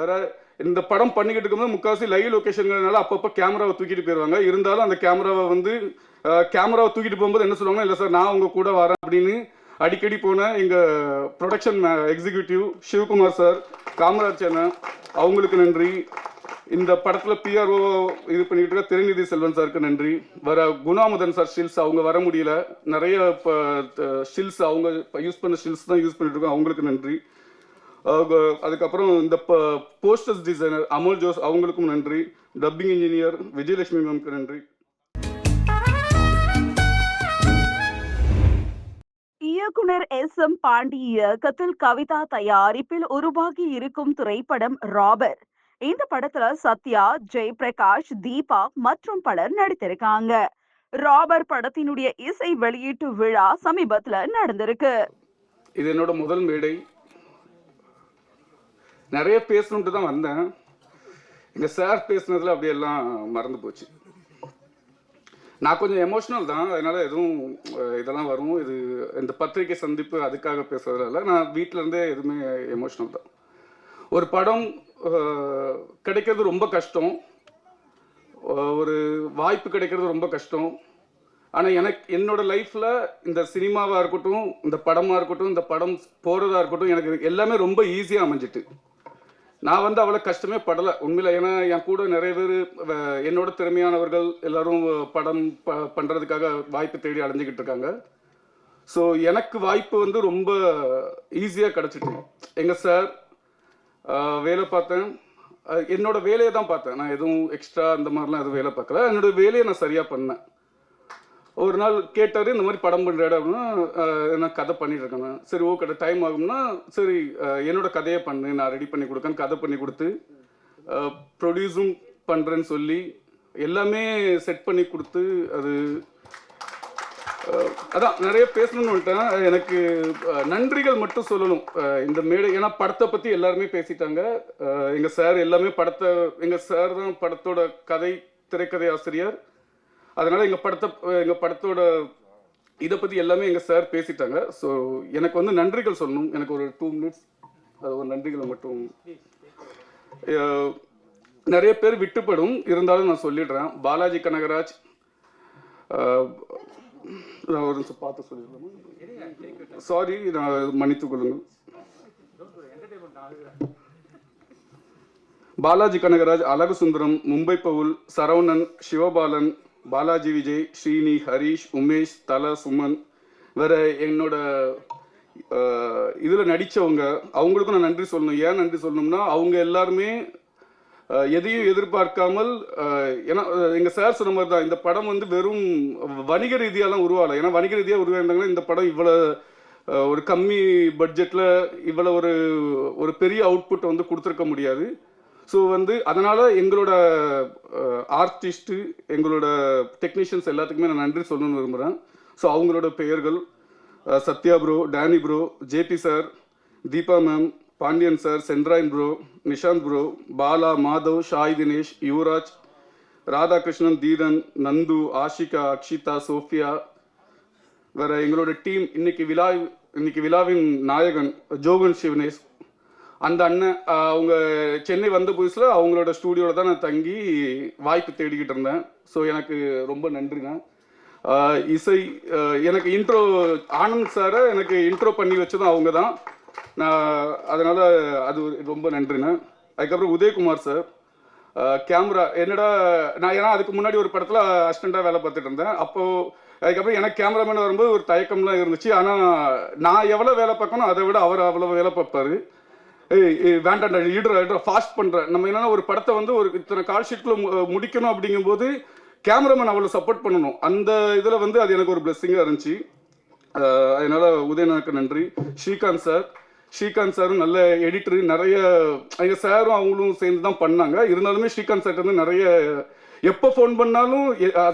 வேற இந்த படம் பண்ணிக்கிட்டு இருக்கும்போது முக்கால்வாசி லைவ் லொகேஷன்ங்கிறதுனால அப்பப்போ கேமராவை தூக்கிட்டு போயிடுவாங்க இருந்தாலும் அந்த கேமராவை வந்து கேமராவை தூக்கிட்டு போகும்போது என்ன சொல்லுவாங்கன்னா இல்லை சார் நான் உங்க கூட வரேன் அப்படின்னு அடிக்கடி போன எங்க production executive Sivakumar sir Kamaraj அண்ணன் அவங்களுக்கு நன்றி. இந்த படத்துல பிஆர்ஓ இது பண்ணிட்டு இருக்க திருநிதி செல்வன் சாருக்கு நன்றி. வர குணாமுதன் சார் ஸ்டில்ஸ் அவங்க வர முடியல. நிறைய ஸ்டில்ஸ் அவங்க யூஸ் பண்ண ஸ்டில்ஸ் தான் யூஸ் பண்ணிட்டு இருக்கோம். அவங்களுக்கு நன்றி. அதுக்கப்புறம் இந்த போஸ்டர்ஸ் டிசைனர் அமோல் ஜோஸ் அவங்களுக்கும் நன்றி. டப்பிங் இன்ஜினியர் விஜயலட்சுமி மேம்க்கு நன்றி. இயக்குனர் எஸ் எம் பாண்டி இயக்கத்தில் கவிதா தயாரிப்பில் உருவாகி இருக்கும் திரைப்படம் ராபர். இந்த படத்துல சத்யா ஜெயபிரகாஷ் தீபா மற்றும் பலர் நடித்திருக்காங்க. ராபர் படத்தினுடைய இசை வெளியீட்டு விழா சமீபத்துல நடந்திருக்கு. இது என்னோட முதல் மேடை. நிறைய பேசணுன்ட்டு தான் வந்தேன். எங்கள் சார் பேசுனதில் அப்படியெல்லாம் மறந்து போச்சு. நான் கொஞ்சம் எமோஷ்னல் தான். அதனால் எதுவும் இதெல்லாம் வரும். இது இந்த பத்திரிக்கை சந்திப்பு அதுக்காக பேசுறதுல நான் வீட்டிலேருந்தே எதுவுமே எமோஷ்னல் தான். ஒரு படம் கிடைக்கிறது ரொம்ப கஷ்டம். ஒரு வாய்ப்பு கிடைக்கிறது ரொம்ப கஷ்டம். ஆனால் எனக்கு என்னோட லைஃப்பில் இந்த சினிமாவாக இருக்கட்டும் இந்த படமாக இருக்கட்டும் இந்த படம் போகிறதா இருக்கட்டும் எனக்கு எல்லாமே ரொம்ப ஈஸியாக அமைஞ்சிட்டு. நான் வந்து அவ்வளோ கஷ்டமே படலை. உண்மையில் ஏன்னா என் கூட நிறைய பேர் என்னோட திறமையானவர்கள் எல்லாரும் படம் ப பண்ணுறதுக்காக வாய்ப்பு தேடி அடைஞ்சிக்கிட்டு இருக்காங்க. ஸோ எனக்கு வாய்ப்பு வந்து ரொம்ப ஈஸியாக கிடச்சிட்டு. எங்கள் சார் வேலை பார்த்தேன். என்னோட வேலையை தான் பார்த்தேன். நான் எதுவும் எக்ஸ்ட்ரா அந்த மாதிரிலாம் எதுவும் வேலை பார்க்கல. என்னோட வேலையை நான் சரியாக பண்ணேன். ஒரு நாள் கேட்டார் இந்த மாதிரி படம் பண்ணுற அப்படின்னா நான் கதை பண்ணிட்டு இருக்கேன் சரி ஓகே டைம் ஆகும்னா சரி என்னோட கதையை பண்ணு நான் ரெடி பண்ணி கொடுக்கேன்னு கதை பண்ணி கொடுத்து ப்ரொடியூஸும் பண்ணுறேன்னு சொல்லி எல்லாமே செட் பண்ணி கொடுத்து அது அதான் நிறைய பேசணும்னு வந்துட்டேன். எனக்கு நன்றிகள் மட்டும் சொல்லணும். இந்த மேடை ஏன்னா படத்தை பற்றி எல்லாருமே பேசிட்டாங்க. எங்கள் சார் எல்லாமே படத்தை எங்கள் சார் தான் படத்தோட கதை திரைக்கதை ஆசிரியர். அதனால எங்க படத்தை எங்க படத்தோட இதை பத்தி எல்லாமே எங்க சார் பேசிட்டாங்க. ஸோ எனக்கு வந்து நன்றிகள் சொல்லணும். எனக்கு ஒரு டூ மினிட்ஸ் அது ஒரு நன்றிகளை மட்டும் நிறைய பேர் விட்டுப்படும். இருந்தாலும் நான் சொல்லிடுறேன். பாலாஜி கனகராஜ் நான் ஒரு நிமிஷம் பார்த்து சொல்லிடலாமா சாரி நான் மன்னித்துக் கொள்ளுங்கள். பாலாஜி கனகராஜ் அழகு சுந்தரம் மும்பை பவுல் சரவணன் சிவபாலன் பாலாஜி விஜய் ஸ்ரீனி ஹரிஷ் உமேஷ் தல சுமன் வேற என்னோட இதில் நடித்தவங்க அவங்களுக்கும் நான் நன்றி சொல்லணும். ஏன் நன்றி சொல்லணும்னா அவங்க எல்லாருமே எதையும் எதிர்பார்க்காமல் ஏன்னா எங்கள் சார் சொன்ன மாதிரி தான் இந்த படம் வந்து வெறும் வணிக ரீதியாலாம் உருவாகலை. ஏன்னா வணிக ரீதியாக உருவாயிருந்தாங்கன்னா இந்த படம் இவ்வளோ ஒரு கம்மி பட்ஜெட்டில் இவ்வளோ ஒரு ஒரு பெரிய அவுட்புட் வந்து கொடுத்துருக்க முடியாது. ஸோ வந்து அதனால் எங்களோட ஆர்டிஸ்ட்டு எங்களோட டெக்னீஷியன்ஸ் எல்லாத்துக்குமே நான் நன்றி சொல்லணும்னு விரும்புகிறேன் ஸோ அவங்களோட பெயர்கள் Sathya bro Danny bro JP sir Deepa ma'am Pandian sir Sendrayan bro Nishanth bro Bala Madhav Shai Dinesh Yuvaraj Radhakrishnan Dheeran Nandu Ashika Akshitha Sophia வேற எங்களோட டீம் இன்னைக்கு விழா இன்னைக்கு விழாவின் நாயகன் ஜோகன் சிவனேஷ் அந்த அண்ணன் அவங்க சென்னை வந்த புதுசில் அவங்களோட ஸ்டூடியோவில் தான் நான் தங்கி வாய்ப்பு தேடிக்கிட்டு இருந்தேன். ஸோ எனக்கு ரொம்ப நன்றிண்ணா. இசை எனக்கு இன்ட்ரோ ஆனந்த் சாரை எனக்கு இன்ட்ரோ பண்ணி வச்சதும் அவங்க தான். நான் அதனால் அது ரொம்ப நன்றிண்ணா. அதுக்கப்புறம் உதயகுமார் சார் கேமரா என்னடா நான் ஏன்னா அதுக்கு முன்னாடி ஒரு படத்தில் அசிஸ்டண்ட்டாக வேலை பார்த்துட்டு இருந்தேன். அப்போது அதுக்கப்புறம் எனக்கு கேமராமேன் வரும்போது ஒரு தயக்கம்லாம் இருந்துச்சு. ஆனால் நான் எவ்வளோ வேலை பார்க்கணும் அதை விட அவர் அவ்வளோ வேலை பார்ப்பாரு. ஏய் ஏய், ஈடுற ஈடுற ஃபாஸ்ட் பண்ணுறேன் நம்ம என்னென்னா ஒரு படத்தை வந்து ஒரு இத்தனை கால் ஷீட்டில் முடிக்கணும் அப்படிங்கும்போது கேமராமேன் அவ்வளோ சப்போர்ட் பண்ணணும். அந்த இதில் வந்து அது எனக்கு ஒரு பிளெஸ்ஸிங்காக இருந்துச்சு. அதனால் உதயநாக்கு நன்றி. ஸ்ரீகாந்த் சார் ஸ்ரீகாந்த் சாரும் நல்ல எடிட்டர் நிறைய எங்கள் சாரும் அவங்களும் சேர்ந்து தான் பண்ணாங்க. இருந்தாலுமே ஸ்ரீகாந்த் சார் வந்து நிறைய எப்போ ஃபோன் பண்ணாலும்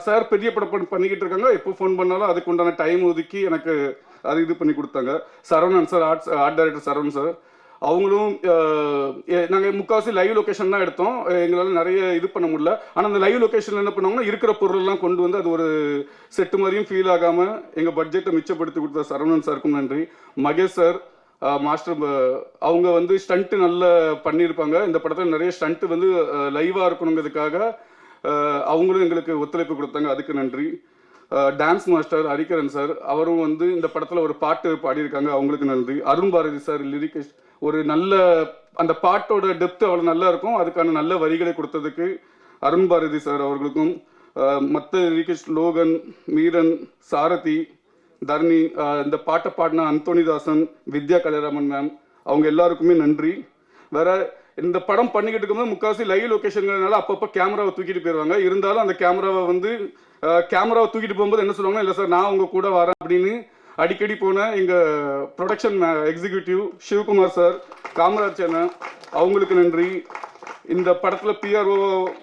சார் பெரிய படம் பண்ணிக்கிட்டு இருக்காங்க. எப்போ ஃபோன் பண்ணாலும் அதுக்கு உண்டான டைம் ஒதுக்கி எனக்கு அது இது பண்ணி கொடுத்தாங்க. Saravanan sir art art director Saravanan sir அவங்களும் நாங்கள் முக்கால்வாசி லைவ் லொக்கேஷன் தான் எடுத்தோம். எங்களால் நிறைய இது பண்ண முடியல. ஆனால் அந்த லைவ் லொக்கேஷனில் என்ன பண்ணாங்கன்னா இருக்கிற பொருளெல்லாம் கொண்டு வந்து அது ஒரு செட்டு மாதிரியும் ஃபீல் ஆகாமல் எங்கள் பட்ஜெட்டை மிச்சப்படுத்தி கொடுத்த சரவணன் சாருக்கும் நன்றி. மகேஷ் சார் மாஸ்டர் அவங்க வந்து ஸ்டண்ட்டு நல்லா பண்ணியிருப்பாங்க. இந்த படத்தில் நிறைய ஸ்டண்ட்டு வந்து லைவாக இருக்கணுங்கிறதுக்காக அவங்களும் எங்களுக்கு ஒத்துழைப்பு கொடுத்தாங்க. அதுக்கு நன்றி. டான்ஸ் மாஸ்டர் ஹரிகரன் சார் அவரும் வந்து இந்த படத்தில் ஒரு பாட்டு பாடியிருக்காங்க. அவங்களுக்கு நன்றி. அருண் பாரதி சார் லிரிக் ஒரு நல்ல அந்த பாட்டோட டெப்த் அவ்வளோ நல்லா இருக்கும். அதுக்கான நல்ல வரிகளை கொடுத்ததுக்கு அருண் பாரதி சார் அவர்களுக்கும் மற்ற லிரிகேஷ் லோகன் மீரன் சாரதி தர்ணி இந்த பாட்டை பாடின அந்தோனிதாசன் வித்யா கலைராமன் மேம் அவங்க எல்லாருக்குமே நன்றி. வேற இந்த படம் பண்ணிக்கிட்டு இருக்கும்போது முக்கால்வாசி லைவ் லொக்கேஷன்கள்னால அப்பப்போ கேமராவை தூக்கிட்டு போயிடுவாங்க இருந்தாலும் அந்த கேமராவை வந்து கேமராவை தூக்கிட்டு போகும்போது என்ன சொல்லுவாங்கன்னா இல்லை சார் நான் உங்க கூட வரேன் அப்படின்னு அடிக்கடி போன எங்கள் production executive Sivakumar sir Kamaraj அண்ணன் அவங்களுக்கு நன்றி. இந்த படத்தில் பிஆர்ஓ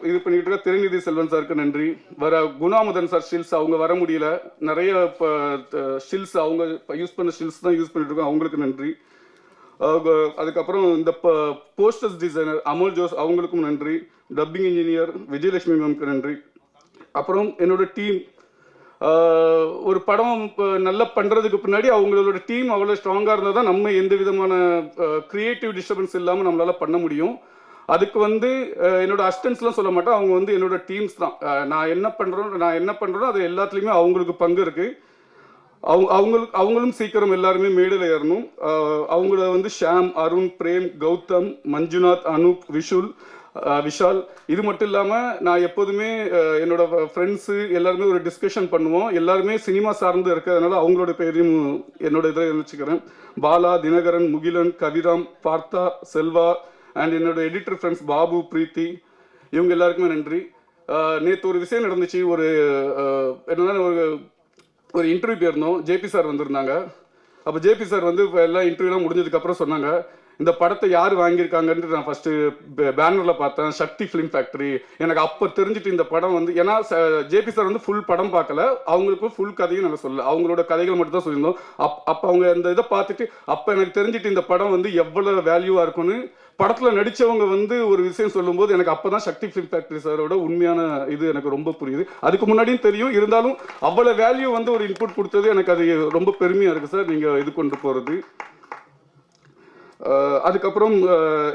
இது பண்ணிட்டு இருக்க திருநிதி செல்வன் சாருக்கு நன்றி. வர குணாமுதன் சார் ஷில்ஸ் அவங்க வர முடியல. நிறைய இப்போ ஷில்ஸ் அவங்க யூஸ் பண்ண ஷில்ஸ் தான் யூஸ் பண்ணிட்டு இருக்கோம். அவங்களுக்கு நன்றி. அதுக்கப்புறம் இந்த போஸ்டர்ஸ் டிசைனர் அமோல் ஜோஸ் அவங்களுக்கும் நன்றி. டப்பிங் இன்ஜினியர் விஜயலட்சுமி மேம்க்கு நன்றி. அப்புறம் என்னோட டீம் ஒரு படம் இப்போ நல்லா பண்ணுறதுக்கு பின்னாடி அவங்களோட டீம் அவ்வளோ ஸ்ட்ராங்காக இருந்தால் தான் நம்ம எந்த விதமான க்ரியேட்டிவ் டிஸ்டர்பன்ஸ் இல்லாமல் நம்மளால் பண்ண முடியும். அதுக்கு வந்து என்னோட அஸ்டன்ஸ்லாம் சொல்ல மாட்டேன் அவங்க வந்து என்னோட டீம்ஸ் தான். நான் என்ன பண்ணுறோம் நான் என்ன பண்ணுறோம் அது எல்லாத்துலேயுமே அவங்களுக்கு பங்கு இருக்குது அவங்க அவங்களுக்கு அவங்களும் சீக்கிரம் எல்லாருமே மேடையில் ஏறணும். அவங்கள வந்து ஷாம் அருண் பிரேம் கௌதம் மஞ்சுநாத் அனூப் விஷுல் விஷால். இது மட்டும் இல்லாமல் நான் எப்போதுமே என்னோட ஃப்ரெண்ட்ஸு எல்லாருமே ஒரு டிஸ்கஷன் பண்ணுவோம். எல்லாருமே சினிமா சார்ந்து இருக்கிறதுனால அவங்களோட பேரையும் என்னோட இதில் வச்சுக்கிறேன் பாலா தினகரன் முகிலன் கவிராம் பார்த்தா செல்வா அண்ட் என்னோட எடிட்டர் ஃப்ரெண்ட்ஸ் பாபு பிரீத்தி. இவங்க எல்லாருக்குமே நன்றி. நேற்று ஒரு விஷயம் நடந்துச்சு. ஒரு என்னன்னா ஒரு ஒரு இன்டர்வியூ போயிருந்தோம். ஜேபி சார் வந்திருந்தாங்க. அப்போ ஜேபி சார் வந்து எல்லாம் இன்டர்வியூலாம் முடிஞ்சதுக்கப்புறம் சொன்னாங்க இந்த படத்தை யார் வாங்கியிருக்காங்கன்ட்டு நான் ஃபஸ்ட்டு பேனரில் பார்த்தேன். சக்தி ஃபிலிம் ஃபேக்டரி எனக்கு அப்போ தெரிஞ்சுட்டு இந்த படம் வந்து ஏன்னா ஜேபி சார் வந்து ஃபுல் படம் பார்க்கல. அவங்களுக்கு ஃபுல் கதையும் நாங்கள் சொல்லல. அவங்களோட கதைகள் மட்டும் தான் சொல்லியிருந்தோம். அப் அப்போ அவங்க அந்த இதை பார்த்துட்டு அப்போ எனக்கு தெரிஞ்சுட்டு இந்த படம் வந்து எவ்வளோ வேல்யூவாக இருக்கும்னு படத்தில் நடித்தவங்க வந்து ஒரு விஷயம் சொல்லும்போது எனக்கு அப்போ தான் சக்தி ஃபிலிம் ஃபேக்டரி சாரோட உண்மையான இது எனக்கு ரொம்ப புரியுது. அதுக்கு முன்னாடியும் தெரியும். இருந்தாலும் அவ்வளோ வேல்யூ வந்து ஒரு இன்புட் கொடுத்தது எனக்கு அது ரொம்ப பெருமையாக இருக்குது சார் நீங்கள் இது கொண்டு போகிறது அதுக்கப்புறம்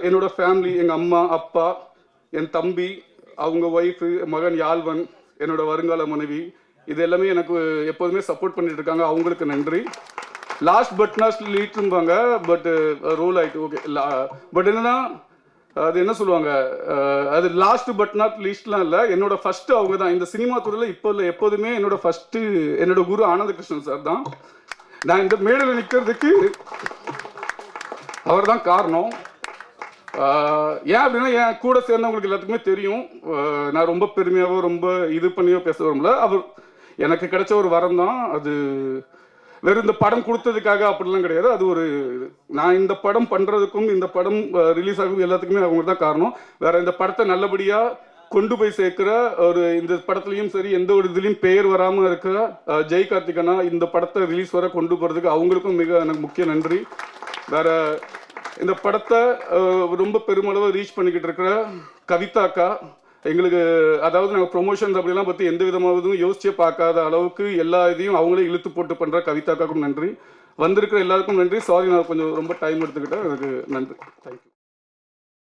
என்னோட ஃபேமிலி எங்கள் அம்மா அப்பா என் தம்பி அவங்க ஒய்ஃபு மகன் யாழ்வன் என்னோட வருங்கால மனைவி இது எல்லாமே எனக்கு எப்போதுமே சப்போர்ட் பண்ணிட்டு இருக்காங்க. அவங்களுக்கு நன்றி. லாஸ்ட் பட் நாட் லீட்ரும்பாங்க பட் ரூல் ஆயிட்டு ஓகே பட் என்னன்னா அது என்ன சொல்லுவாங்க uh, அது லாஸ்ட் பட் நாட் லீஸ்ட்லாம் இல்லை என்னோட ஃபர்ஸ்ட் அவங்க தான் இந்த சினிமா துறையில் இப்போ இல்லை எப்போதுமே என்னோட ஃபர்ஸ்ட் என்னோட குரு ஆனந்த கிருஷ்ணன் சார் தான். நான் இந்த மேடையில் நிற்கிறதுக்கு அவர் தான் காரணம் uh, ஏன் அப்படின்னா என் கூட சேர்ந்தவங்களுக்கு எல்லாத்துக்குமே தெரியும். Uh, நான் ரொம்ப பெருமையாகவோ ரொம்ப இது பண்ணியோ பேச வரும்ல அவர் எனக்கு கிடைச்ச ஒரு வரம் தான். அது வெறும் இந்த படம் கொடுத்ததுக்காக அப்படிலாம் கிடையாது. அது ஒரு இது. நான் இந்த படம் பண்ணுறதுக்கும் இந்த படம் ரிலீஸ் ஆகும் எல்லாத்துக்குமே அவங்க தான் காரணம். வேற இந்த படத்தை நல்லபடியாக கொண்டு போய் சேர்க்கிற ஒரு இந்த படத்துலையும் சரி எந்த ஒரு இதுலையும் பெயர் வராமல் இருக்க ஜெய் கார்த்திகனா இந்த படத்தை ரிலீஸ் வர கொண்டு போகிறதுக்கு அவங்களுக்கும் மிக எனக்கு முக்கிய நன்றி. வேற இந்த படத்தை ரொம்ப பெருமளவு ரீச் பண்ணிக்கிட்டு இருக்கிற கவிதாக்கா எங்களுக்கு அதாவது நாங்கள் ப்ரொமோஷன்ஸ் அப்படிலாம் பற்றி எந்த விதமாவதும் யோசிச்சே பார்க்காத அளவுக்கு எல்லா இதையும் அவங்களே இழுத்து போட்டு பண்ணுற கவிதாக்காக்கும் நன்றி. வந்திருக்கிற எல்லாருக்கும் நன்றி. சாரி நான் கொஞ்சம் ரொம்ப டைம் எடுத்துக்கிட்டேன். அதுக்கு நன்றி. தேங்க்யூ